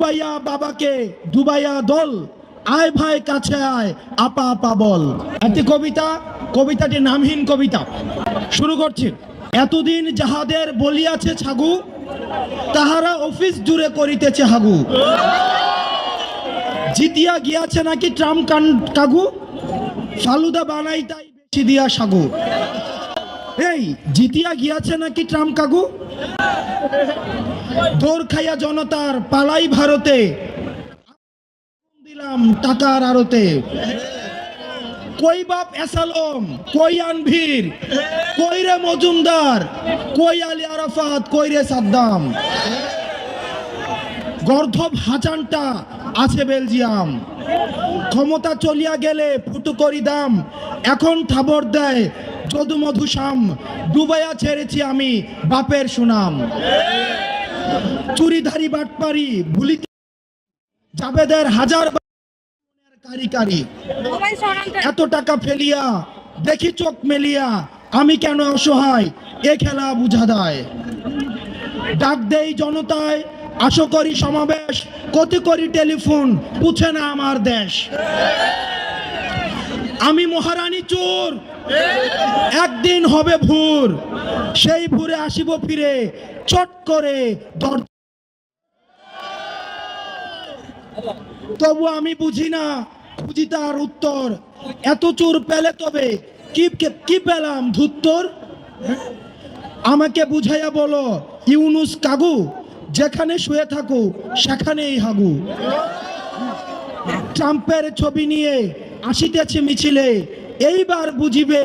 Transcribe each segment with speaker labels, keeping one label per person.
Speaker 1: ডুবাইয়া বাবাকে ডুবাইয়া দল, আয় ভাই, কাছে আয়, আপা আপা বল। একটি কবিতা কবিতাটি নামহীন কবিতা। শুরু করছি। এতদিন যাহাদের বলিয়াছে ছাগু, তাহারা অফিস জুড়ে করিতেছে হাগু। জিতিয়া গিয়াছে নাকি ট্রাম কান কাগু? ফালুদা বানাই তাই বেশি দিয়া সাগু। এই, জিতিয়া গিয়াছে নাকি ট্রাম কাগু দৌড় খাইয়া জনতার পালাই ভারতে। দিলাম টাকার আড়তে। কই বাপ এসালম? কই আনভীর? কই রে মজুমদার? কই আলী আরাফাত? কই রে সাদ্দাম? গর্ধব হাজানটা আছে বেলজিয়াম। ক্ষমতা চলিয়া গেলে ফুটু করি দাম এখন থাবর দেয় যদু মধুশ্যাম ডুবাইয়া ছেড়েছি আমি বাপের সুনাম। চুরিধারি বাটপারি ভুলিতে জাবেদের হাজার কারি কারি এত টাকা ফেলিয়া দেখি চোখ মেলিয়া আমি কেন অসহায় এ খেলা বুঝা দেয়। ডাক দেই জনতায় আশো করি সমাবেশ কত করি টেলিফোন পুছে না আমার দেশ। আমি মহারানী চোর একদিন হবে ভোর। সেই ভোরে আসিব ফিরে, চট করে তবু আমি বুঝি না, বুঝি তার উত্তর। এত চোর পেলে তবে কি কি পেলাম ধুত্তর আমাকে বুঝাইয়া বলো, ইউনুস কাগু, যেখানে শুয়ে থাকো, সেখানেই হাগু। ট্রাম্পের ছবি নিয়ে আসিতেছে মিছিলে এইবার বুঝিবে।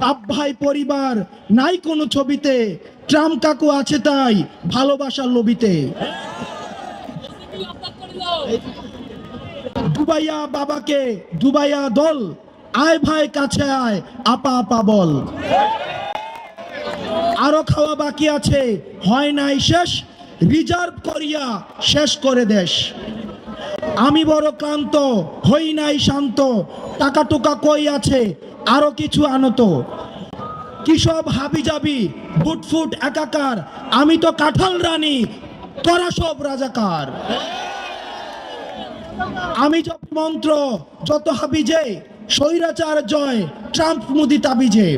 Speaker 1: বাপ ভাই পরিবার, নাই কোনো ছবিতে। ট্রাম্প কাকু আছে তাই ভালোবাসার লবিতে ডুবাইয়া বাবাকে ডুবাইয়া দল। আয় ভাই, কাছে আয়, আপা আপা বল। আরও খাওয়া বাকি আছে, হয় নাই শেষ। রিজার্ভ করিয়া শেষ করে দেশ। আমি বড় ক্লান্ত, হই নাই শান্ত টাকা টুকা কই আছে, আরও কিছু আনত। কি সব হাবি যাবি বুটফুট, একাকার, আমি তো কাঁঠাল রানী, তোরা সব রাজাকার। আমি যত মন্ত্র, যত হাবিজে, স্বৈরাচার জয়, ট্রাম্প মুদি তাবিজে।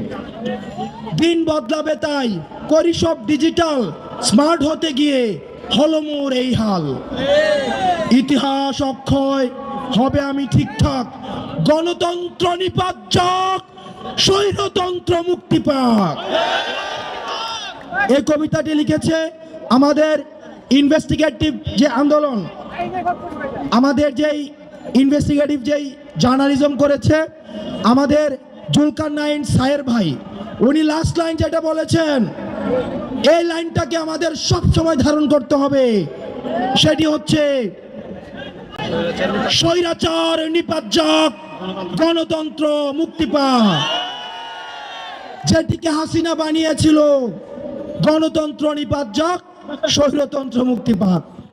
Speaker 1: দিন বদলাবে তাই, করি সব ডিজিটাল, স্মার্ট হতে গিয়ে হলো মোর এই হাল। ইতিহাস অক্ষয়, হবে আমি ঠিকঠাক। গণতন্ত্র নিপাত স্বৈরতন্ত্র মুক্তি পাক। এই কবিতাটি লিখেছে আমাদের ইনভেস্টিগেটিভ যে আন্দোলন, আমাদের যেই ইনভেস্টিগেটিভ যেই জার্নালিজম করেছে, আমাদের জুলকার নাইন সায়ের ভাই, উনি লাস্ট লাইন যেটা বলেছেন, এই লাইনটাকে আমাদের সব সময় ধারণ করতে হবে। সেটি হচ্ছে স্বৈরাচার নিপাত গণতন্ত্র, মুক্তি পা যেটিকে হাসিনা বানিয়েছিল, গণতন্ত্র নিপাত স্বৈরতন্ত্র, মুক্তি পাক